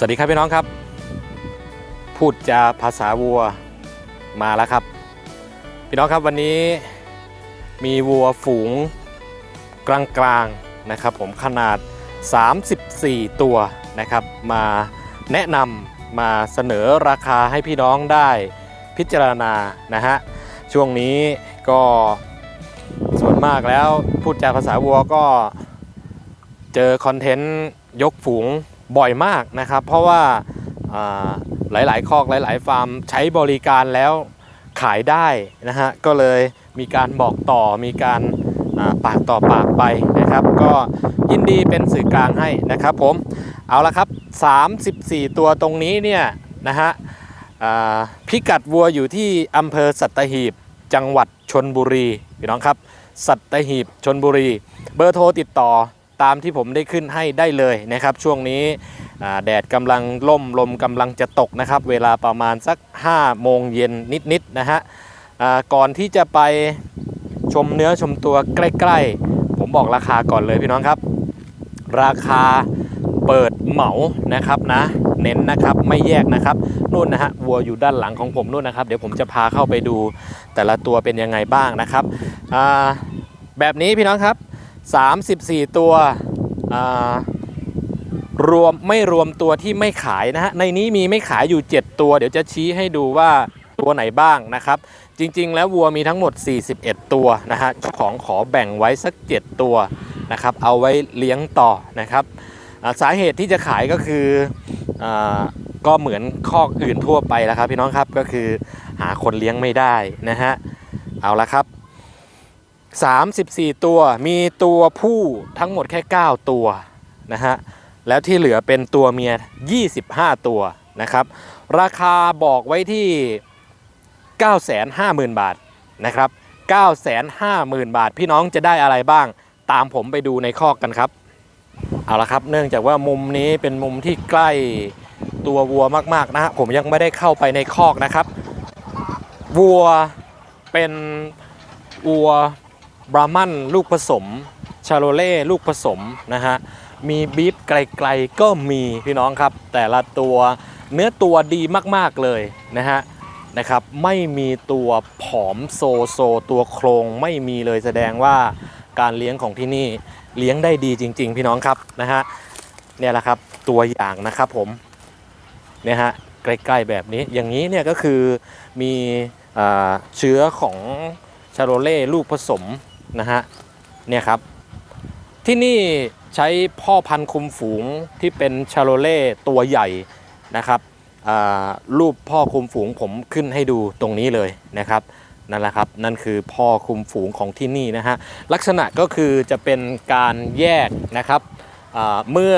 สวัสดีครับพี่น้องครับ พูดจาภาษาวัวมาแล้วครับ พี่น้องครับวันนี้มีวัวฝูงกลางๆนะครับ ผมขนาด 34 ตัวนะครับ มาแนะนำมาเสนอราคาให้พี่น้องได้พิจารณานะฮะช่วงนี้ก็ส่วนมากแล้วพูดจาภาษาวัวก็เจอคอนเทนต์ยกฝูง บ่อยมากนะครับ เพราะว่าอ่าหลายๆ คอกหลาย ๆ ฟาร์มใช้บริการแล้วขายได้นะฮะก็เลยมีการบอกต่อมีการาปากต่อปากไปนะครับ ก็ยินดีเป็นสื่อกลางให้นะครับผมเอาละครับ 34 ตัวตรงนี้เนี่ยนะฮะพิกัดวัวอยู่ที่อำเภอสัตหีบจังหวัดชนบุรีพี่น้องครับ สัตหีบชนบุรี เบอร์โทรติดต่อ ตามที่ผมได้ขึ้นให้ได้เลยนะครับ ช่วงนี้แดดกำลังล่มลมกำลังจะตกนะครับ เวลาประมาณสัก 5 โมงเย็นนิดๆนะฮะก่อนที่จะไปชมเนื้อชมตัวใกล้ ๆ ผมบอกราคาก่อนเลยพี่น้องครับ ราคาเปิดเหมานะครับนะ เน้นนะครับไม่แยกนะครับนู่นนะฮะวัวอยู่ด้านหลังของผมนู่นนะครับ เดี๋ยวผมจะพาเข้าไปดูแต่ละตัวเป็นยังไงบ้างนะครับแบบนี้พี่น้องครับ 34 ตัวอ่ารวมไม่รวมตัวที่ไม่ขายนะฮะในนี้มีไม่ขายอยู่ 7 ตัว เดี๋ยวจะชี้ให้ดูว่าตัวไหนบ้างนะครับ จริง ๆ แล้ววัวมีทั้งหมด 41 ตัวนะฮะเจ้าของขอแบ่งไว้สัก 7 ตัวนะครับ เอาไว้เลี้ยงต่อนะครับสาเหตุที่จะขายก็คืออก็เหมือนคอกอื่นทั่วไปแล้วครับพี่น้องครับก็คือหาคนเลี้ยงไม่ได้นะฮะเอาละครับ 34 ตัวมีตัวผู้ทั้งหมดแค่ 9 ตัวนะฮะแล้วที่เหลือเป็นตัวเมีย 25 ตัวนะครับ ราคาบอกไว้ที่ 950,000 บาทนะครับ 950,000 บาท พี่น้องจะได้อะไรบ้าง ตามผมไปดูในคอกกันครับ เอาละครับ เนื่องจากว่ามุมนี้เป็นมุมที่ใกล้ตัววัวมาก ๆ นะฮะผมยังไม่ได้เข้าไปในคอกนะครับ วัวเป็นวัว บรามันลูกผสม ชาโลเล่ลูกผสมนะฮะ มีบีฟไกลๆก็มีพี่น้องครับ แต่ละตัวเนื้อตัวดีมากๆเลยนะฮะนะครับ ไม่มีตัวผอมโซโซตัวโครงไม่มีเลยแสดงว่าการเลี้ยงของที่นี่เลี้ยงได้ดีจริง ๆ พี่น้องครับนะฮะเนี่ยแหละครับตัวอย่างนะครับผมเนี่ยฮะใกล้ๆแบบนี้อย่างนี้เนี่ยก็คือมีอเชื้อของชาโรเล่ลูกผสม นะฮะเนี่ยครับ ที่นี่ใช้พ่อพันธุ์คุมฝูงที่เป็นชาโรเล่ตัวใหญ่นะครับรูปพ่อคุมฝูงผมขึ้นให้ดูตรงนี้เลยนะครับนั่นแหละครับนั่นคือพ่อคุมฝูงของที่นี่นะฮะลักษณะก็คือจะเป็นการแยกนะครับเมื่อ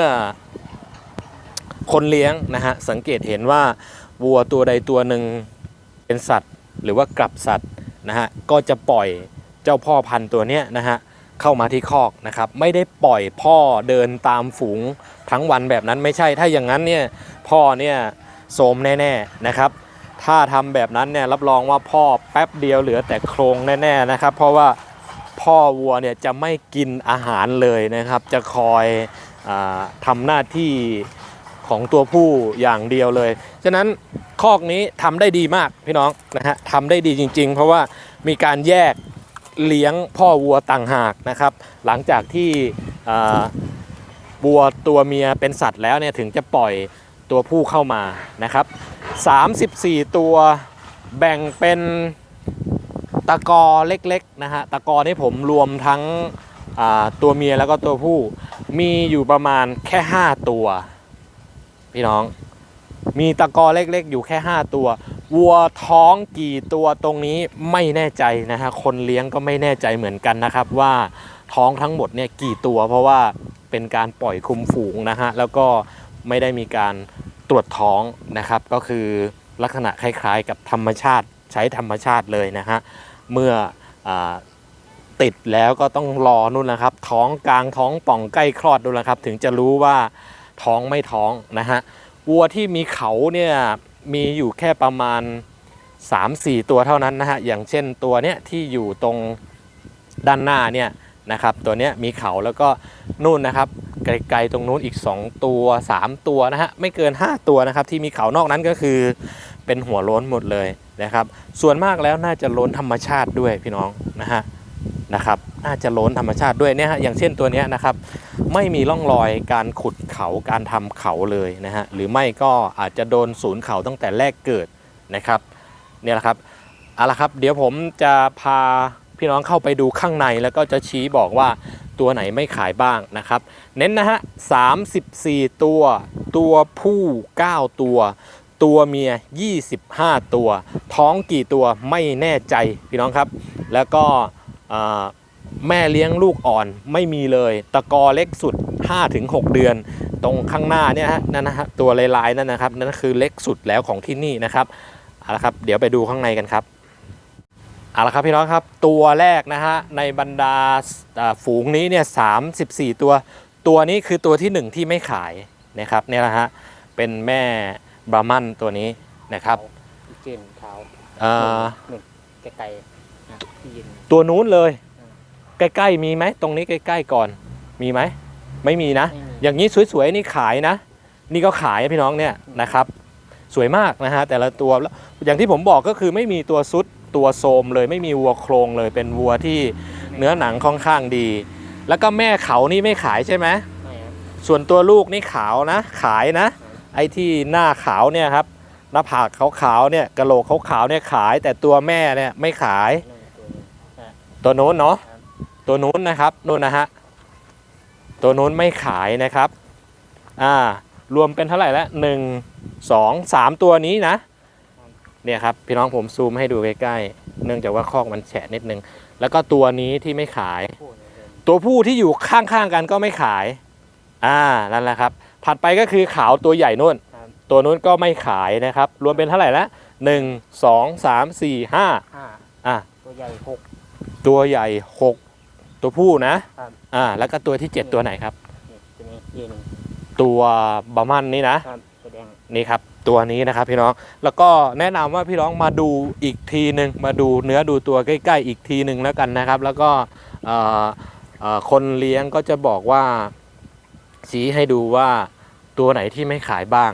คนเลี้ยงนะฮะสังเกตเห็นว่าวัวตัวใดตัวหนึ่งเป็นสัตว์ หรือว่ากลับสัตว์นะฮะก็จะปล่อย เจ้าพ่อพันธุ์ตัวเนี้ยนะฮะเข้ามาที่คอกนะครับไม่ได้ปล่อยพ่อเดินตามฝูงทั้งวันแบบนั้นไม่ใช่ถ้าอย่างนั้นเนี่ยพ่อเนี่ยโสมแน่ๆนะครับถ้าทำแบบนั้นเนี่ยรับรองว่าพ่อแป๊บเดียวเหลือแต่โครงแน่ๆนะครับเพราะว่าพ่อวัวเนี่ยจะไม่กินอาหารเลยนะครับ จะคอยอาทำหน้าที่ของตัวผู้อย่างเดียวเลย ฉะนั้นคอกนี้ทำได้ดีมากพี่น้องนะฮะทำได้ดีจริง ๆ เพราะว่ามีการแยก เลี้ยงพ่อวัวต่างหากนะครับ หลังจากที่วัวตัวเมียเป็นสัตว์แล้วเนี่ยถึงจะปล่อยตัวผู้เข้ามานะครับ 34 ตัวแบ่งเป็นตะกอเล็กๆนะฮะตะกอนี่ผมรวมทั้งตัวเมียแล้วก็ตัวผู้มีอยู่ประมาณแค่ 5 ตัว พี่น้องมีตะกอเล็กๆ อยู่แค่ 5 ตัว วัวท้องกี่ตัวตรงนี้ไม่แน่ใจนะฮะคนเลี้ยงก็ไม่แน่ใจเหมือนกันนะครับ ว่าท้องทั้งหมดเนี่ยกี่ตัว เพราะว่าเป็นการปล่อยคุมฝูงนะฮะแล้วก็ไม่ได้มีการตรวจท้องนะครับ ก็คือลักษณะคล้ายๆ กับธรรมชาติใช้ธรรมชาติเลยนะฮะเมื่ออติดแล้วก็ต้องรอนู่นนะครับ ท้องกลางท้องป่องใกล้คลอดนู่นนะครับ ถึงจะรู้ว่าท้องไม่ท้องนะฮะวัวที่มีเขาเนี่ย มีอยู่แค่ประมาณ 3-4 ตัวเท่านั้นนะฮะอย่างเช่นตัวเนี้ยที่อยู่ตรงด้านหน้าเนี่ยนะครับตัวเนี้ยมีเขาแล้วก็นู่นนะครับไกลๆตรงนู้นอีก 2 ตัว 3 ตัวนะฮะไม่เกิน 5 ตัวนะครับที่มีเขานอกนั้นก็คือเป็นหัวโล้นหมดเลยนะครับ ส่วนมากแล้วน่าจะล้นธรรมชาติด้วยพี่น้องนะฮะ นะครับน่าจะล้นธรรมชาติด้วยเนี่ยฮะอย่างเช่นตัวนี้นะครับ ไม่มีร่องรอยการขุดเขาการทำเขาเลยนะฮะหรือไม่ก็อาจจะโดนศูนย์เขาตั้งแต่แรกเกิดนะครับเนี่ยแหละครับเอาละครับเดี๋ยวผมจะพาพี่น้องเข้าไปดูข้างในแล้วก็จะชี้บอกว่าตัวไหนไม่ขายบ้างนะครับ เน้นนะฮะ34 ตัว ตัวผู้ 9 ตัว ตัวเมีย 25 ตัว ท้องกี่ตัวไม่แน่ใจพี่น้องครับ แล้วก็ แม่เลี้ยงลูกอ่อนไม่มีเลย ตะกอเล็กสุด 5-6 เดือน ตรงข้างหน้าเนี่ยฮะนั่นนะฮะตัวลายๆนั่นนะครับนั่นคือเล็กสุดแล้วของที่นี่นะครับเอาละครับเดี๋ยวไปดูข้างในกันครับเอาละครับพี่น้องครับตัวแรกนะฮะในบรรดาอ่าฝูงนี้เนี่ย34ตัว ตัวนี้คือตัวที่หนึ่งที่ไม่ขายนะครับเนี่ยนะฮะเป็นแม่บราหมันตัวนี้นะครับอีเจนขาวเอ่อหนึ่งไกลๆนะที่ยิน ตัวนู้นเลยอืมใกล้ๆมีไหมตรงนี้ใกล้ๆก่อนมีไหมไม่มีนะไม่มีอย่างนี้สวยๆนี่ขายนะ นี่ก็ขายพี่น้องเนี่ยนะครับ สวยมากนะฮะแต่ละตัวแล้วอย่างที่ผมบอกก็คือไม่มีตัวซุดตัวโทรมเลยไม่มีวัวโครงเลยเป็นวัวที่เนื้อหนังค่อนข้างดี แล้วก็แม่เขานี่ไม่ขายใช่ไหมไม่ครับส่วนตัวลูกนี่ขาวนะ ขายนะ ไอ้ที่หน้าขาวเนี่ยครับหน้าผากขาวๆเนี่ยกระโหลกขาวๆเนี่ยขายแต่ตัวแม่เนี่ยไม่ขายนั่น ตัวนี้ตัวนู้นเนาะครับตัวนู้นนะครับนู่นนะฮะตัวนู้นไม่ขายนะครับอ่ารวมเป็นเท่าไหร่ละหนึ่งสองสามตัวนี้นะเนี่ยครับพี่น้องผมซูมให้ดูใกล้ๆเนื่องจากว่าคอกมันแฉะนิดนึง แล้วก็ตัวนี้ที่ไม่ขายพูดเลยตัวผู้ที่อยู่ข้างๆกันก็ไม่ขายอ่านั่นแหละครับถัดไปก็คือขาวตัวใหญ่นู่นครับตัวนู้นก็ไม่ขายนะครับ รวมเป็นเท่าไหร่ละหนึ่งสองสามสี่ห้าห้าอะตัวใหญ่หก ตัวใหญ่หกตัวผู้นะครับ อ่า แล้วก็ตัวที่เจ็ดตัวไหนครับ นี่ตัวนี้เยหนึ่งตัวบามันนี่นะ ครับตัวแดงนี่ครับตัวนี้นะครับพี่น้องแล้วก็แนะนำว่าพี่น้องมาดูอีกทีหนึ่งมาดูเนื้อดูตัวใกล้ ๆ อีกทีหนึ่งแล้วกันนะครับ แล้วก็เอ่อเอ่อคนเลี้ยงก็จะบอกว่าชี้ให้ดูว่าตัวไหนที่ไม่ขายบ้าง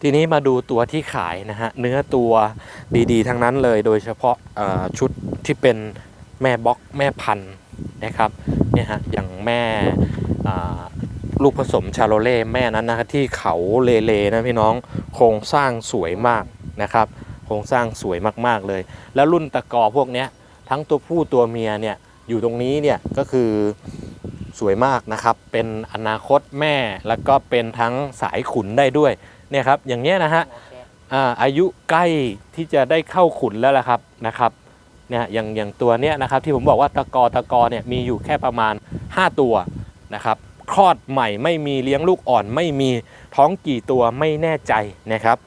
ทีนี้มาดูตัวที่ขายนะฮะเนื้อตัวดีๆ ทั้งนั้นเลยโดยเฉพาะเอ่อชุดที่เป็น แม่บล็อกแม่พันธุ์นะครับเนี่ยฮะอย่างแม่อ่าลูกผสมชาโลเล่แม่นั้นนะครับที่เขาเลเลนะพี่น้องโครงสร้างสวยมากนะครับโครงสร้างสวยมากๆเลย แล้วรุ่นตะกอพวกเนี้ยทั้งตัวผู้ตัวเมียเนี่ยอยู่ตรงนี้เนี่ยก็คือสวยมากนะครับ เป็นอนาคตแม่แล้วก็เป็นทั้งสายขุนได้ด้วยเนี่ยครับอย่างเงี้ยนะฮะหัวแคะอ่าอายุใกล้ที่จะได้เข้าขุนแล้วล่ะครับนะครับ เนี่ยอย่างอย่างตัวเนี้ยนะครับที่ผมบอกว่าตะกอตะกอเนี่ยมีอยู่แค่ประมาณ 5 ตัวนะครับคลอดใหม่ไม่มีเลี้ยงลูกอ่อนไม่มีท้องกี่ตัวไม่แน่ใจนะครับ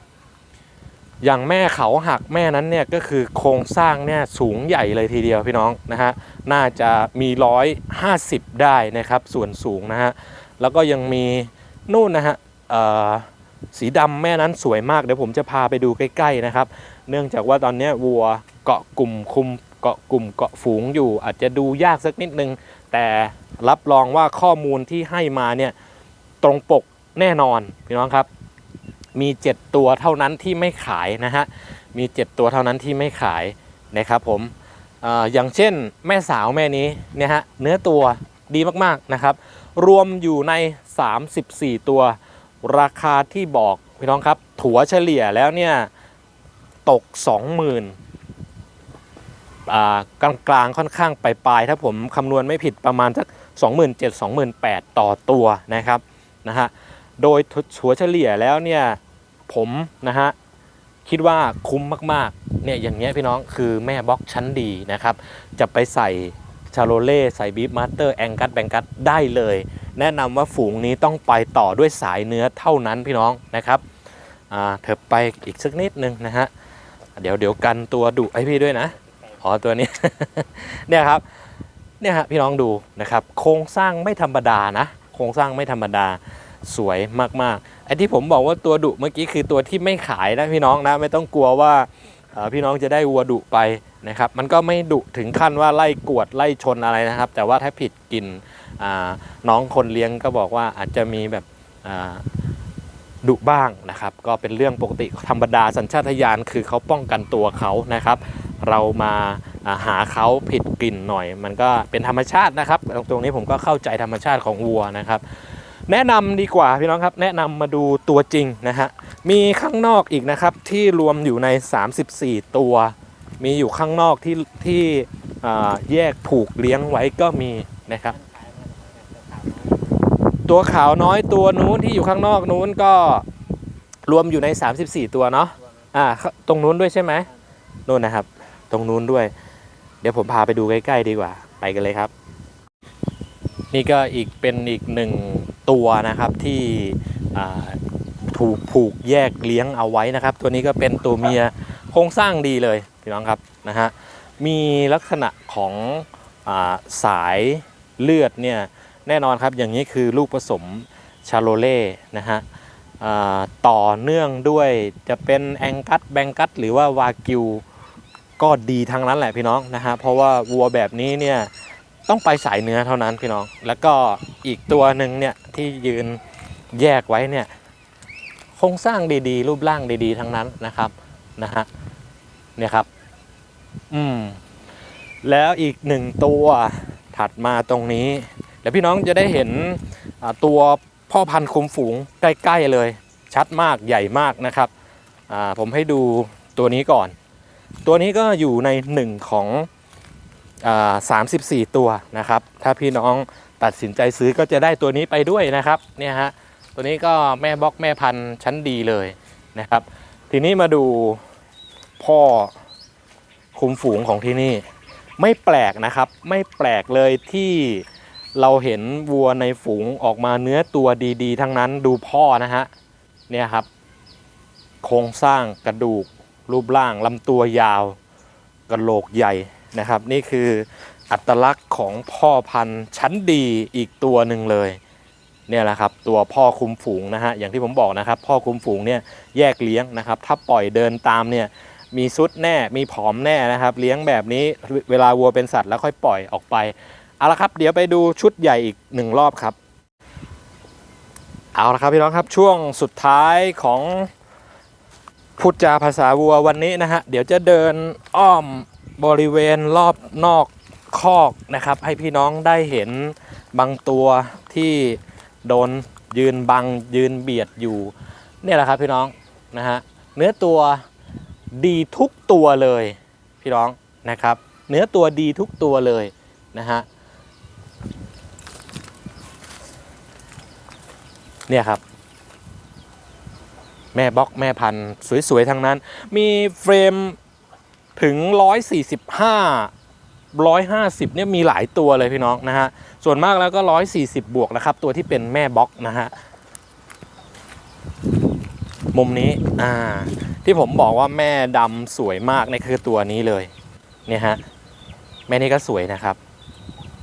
อย่างแม่เขาหักแม่นั้นเนี่ยก็คือโครงสร้างเนี่ยสูงใหญ่เลยทีเดียวพี่น้องนะฮะน่าจะมีร้อยห้าสิบได้นะครับส่วนสูงนะฮะแล้วก็ยังมีนู่นนะฮะสีดำแม่นั้นสวยมากเดี๋ยวผมจะพาไปดูใกล้ๆนะครับ เนื่องจากว่าตอนเนี้ยวัว เกาะกลุ่มคุมเกาะกลุ่มเกาะฝูงอยู่ อาจจะดูยากสักนิดนึง แต่รับรองว่าข้อมูลที่ให้มาเนี่ยตรงปกแน่นอนพี่น้องครับ มี 7 ตัวเท่านั้นที่ไม่ขายนะฮะมี 7 ตัวเท่านั้นที่ไม่ขายนะครับผมออย่างเช่นแม่สาวแม่นี้เนี่ยฮะเนื้อตัวดีมากๆนะครับ รวมอยู่ใน 34 ตัวราคาที่บอกพี่น้องครับ ถัวเฉลี่ยแล้วเนี่ยตก 20,000อ่า กลางกลางๆค่อนข้างปลายๆถ้าผมคำนวณไม่ผิดประมาณสัก27,000 28,000 ต่อตัวนะครับนะฮะโดยถัวเฉลี่ยแล้วเนี่ยผมนะฮะคิดว่าคุ้มมากๆเนี่ยอย่างเงี้ยพี่น้องคือแม่บล็อกชั้นดีนะครับ จะไปใส่ชาโลเล่ใส่บีฟมาสเตอร์แองกัสแบงกัสได้เลย แนะนำว่าฝูงนี้ต้องไปต่อด้วยสายเนื้อเท่านั้นพี่น้องนะครับเถอะไปอีกสักนิดนึงนะฮะเดี๋ยวเดี๋ยวกันตัวดุให้พี่ด้วยนะ อ๋อตัวนี้ เนี่ยครับ เนี่ยฮะพี่น้องดูนะครับ โครงสร้างไม่ธรรมดานะ โครงสร้างไม่ธรรมดาสวยมากๆไอ้ที่ผมบอกว่าตัวดุเมื่อกี้คือตัวที่ไม่ขายนะพี่น้องนะไม่ต้องกลัวว่าพี่น้องจะได้วัวดุไปนะครับ มันก็ไม่ดุถึงขั้นว่าไล่กวดไล่ชนอะไรนะครับ แต่ว่าถ้าผิดกินอ่าน้องคนเลี้ยงก็บอกว่าอาจจะมีแบบดุบ้างนะครับ ก็เป็นเรื่องปกติธรรมดาสัญชาตญาณคือเขาป้องกันตัวเขานะครับ เรามาหาเขาผิดกลิ่นหน่อย มันก็เป็นธรรมชาตินะครับ ตรงนี้ผมก็เข้าใจธรรมชาติของวัวนะครับ แนะนำดีกว่าพี่น้องครับ แนะนำมาดูตัวจริงนะฮะมีข้างนอกอีกนะครับที่รวมอยู่ใน 34 ตัว มีอยู่ข้างนอกที่ที่แยกผูกเลี้ยงไว้ก็มีนะครับ ตัวขาวน้อยตัวนู้นที่อยู่ข้างนอกนู้นก็รวมอยู่ใน 34 ตัวเนาะอ่าตรงนู้นด้วยใช่ไหมนู่นนะครับ ตรงนู้นด้วย เดี๋ยวผมพาไปดูใกล้ ๆ ดีกว่า ไปกันเลยครับ นี่ก็อีกเป็นอีกหนึ่งตัวนะครับที่ถูกผูกแยกเลี้ยงเอาไว้นะครับ ตัวนี้ก็เป็นตัวเมียโครงสร้างดีเลยพี่น้องครับนะฮะมีลักษณะของอาสายเลือดเนี่ยแน่นอนครับอย่างนี้คือลูกผสมชาโลเล่นะฮะต่อเนื่องด้วยจะเป็นแองกัสแบงกัสหรือว่าวากิว ก็ดีทั้งนั้นแหละพี่น้องนะฮะเพราะว่าวัวแบบนี้เนี่ยต้องไปสายเนื้อเท่านั้นพี่น้อง แล้วก็อีกตัวหนึ่งเนี่ยที่ยืนแยกไว้เนี่ยโครงสร้างดีๆ รูปร่างดีๆ ทั้งนั้นนะครับนะฮะเนี่ยครับอืมแล้วอีกหนึ่งตัวถัดมาตรงนี้เดี๋ยวพี่น้องจะได้เห็นตัวพ่อพันธุ์คุมฝูงใกล้ ๆ เลย ชัดมากใหญ่มากนะครับผมให้ดูตัวนี้ก่อน ตัวนี้ก็อยู่ในหนึ่งของอ่า34ตัวนะครับ ถ้าพี่น้องตัดสินใจซื้อก็จะได้ตัวนี้ไปด้วยนะครับเนี่ยฮะตัวนี้ก็แม่บล็อกแม่พันธุ์ชั้นดีเลยนะครับ ทีนี้มาดูพ่อคุมฝูงของที่นี่ ไม่แปลกนะครับ ไม่แปลกเลยที่เราเห็นวัวในฝูงออกมาเนื้อตัวดี ๆ ทั้งนั้นดูพ่อนะฮะเนี่ยครับ โครงสร้างกระดูก รูปร่างลำตัวยาวกระโหลกใหญ่นะครับ นี่คืออัตลักษณ์ของพ่อพันธุ์ชั้นดีอีกตัวหนึ่งเลยเนี่ยแหละครับตัวพ่อคุมฝูงนะฮะอย่างที่ผมบอกนะครับ พ่อคุมฝูงเนี่ยแยกเลี้ยงนะครับ ถ้าปล่อยเดินตามเนี่ยมีซุดแน่มีผอมแน่นะครับ เลี้ยงแบบนี้เวลาวัวเป็นสัตว์แล้วค่อยปล่อยออกไปเอาละครับเดี๋ยวไปดูชุดใหญ่อีกหนึ่งรอบครับ เอาละครับพี่น้องครับช่วงสุดท้ายของ พูดจาภาษาวัววันนี้นะฮะ เดี๋ยวจะเดินอ้อมบริเวณรอบนอกคอกนะครับ ให้พี่น้องได้เห็นบางตัวที่โดนยืนบังยืนเบียดอยู่ เนี่ยแหละครับพี่น้องนะฮะเนื้อตัวดีทุกตัวเลยพี่น้องนะครับ เนื้อตัวดีทุกตัวเลยนะฮะเนี่ยครับ แม่บล็อกแม่พันธุ์สวยๆทั้งนั้น มีเฟรมถึง 145 150เนี่ยมีหลายตัวเลยพี่น้องนะฮะ ส่วนมากแล้วก็ 140 บวกนะครับ ตัวที่เป็นแม่บล็อกนะฮะ มุมนี้อ่าที่ผมบอกว่าแม่ดำสวยมากนี่คือตัวนี้เลยเนี่ยฮะ แม่นี่ก็สวยนะครับ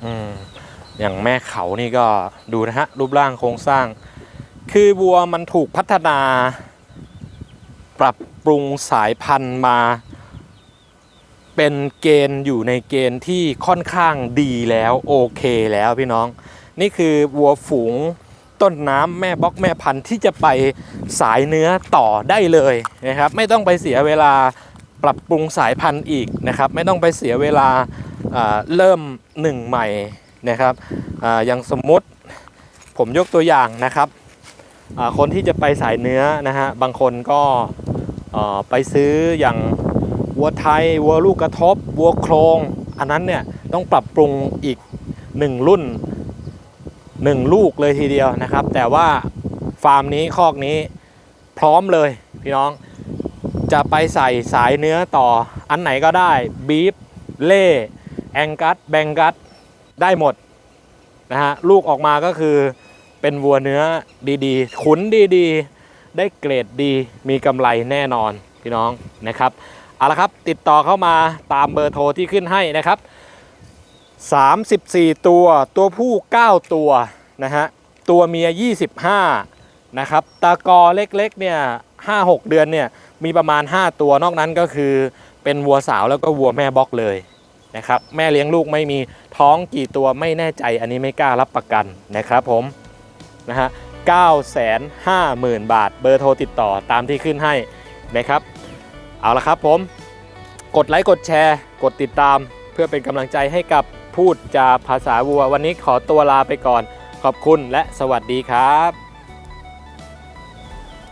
อืมอย่างแม่เขานี่ก็ดูนะฮะ รูปร่างโครงสร้าง คือวัวมันถูกพัฒนา ปรับปรุงสายพันธุ์มา เป็นเกณฑ์อยู่ในเกณฑ์ที่ค่อนข้างดีแล้วโอเคแล้วพี่น้อง นี่คือวัวฝูงต้นน้ำแม่บล็อกแม่พันธุ์ที่จะไปสายเนื้อต่อได้เลยนะครับ ไม่ต้องไปเสียเวลาปรับปรุงสายพันธุ์อีกนะครับ ไม่ต้องไปเสียเวลาาเริ่มหนึ่งใหม่นะครับออย่างสมมติผมยกตัวอย่างนะครับคนที่จะไปสายเนื้อนะฮะบางคนก็ ไปซื้ออย่างวัวไทยวัวลูกกระทบวัวโครง อันนั้นเนี่ยต้องปรับปรุงอีก 1 รุ่น 1 ลูกเลยทีเดียวนะครับ แต่ว่าฟาร์มนี้คอกนี้พร้อมเลยพี่น้องจะไปใส่สายเนื้อต่ออันไหนก็ได้บีฟเล่แองกัสแบงกัสได้หมดนะฮะลูกออกมาก็คือเป็นวัวเนื้อดีๆ ขุนดีๆ ได้เกรดดีมีกำไรแน่นอนพี่น้องนะครับเอาละครับติดต่อเข้ามาตามเบอร์โทรที่ขึ้นให้นะครับ 34 ตัวตัวผู้ 9 ตัวนะฮะตัวเมีย 25 นะครับตากอเล็กๆเนี่ย5-6 เดือนเนี่ยมีประมาณ 5 ตัวนอกนั้นก็คือเป็นวัวสาวแล้วก็วัวแม่บล็อกเลยนะครับแม่เลี้ยงลูกไม่มีท้องกี่ตัวไม่แน่ใจอันนี้ไม่กล้ารับประกันนะครับผมนะฮะ 950,000 บาท เบอร์โทรติดต่อตามที่ขึ้นให้นะครับ เอาละครับผม กดไลค์กดแชร์ กดติดตาม เพื่อเป็นกำลังใจให้กับพูดจาภาษาวัว วันนี้ขอตัวลาไปก่อน ขอบคุณและสวัสดีครับ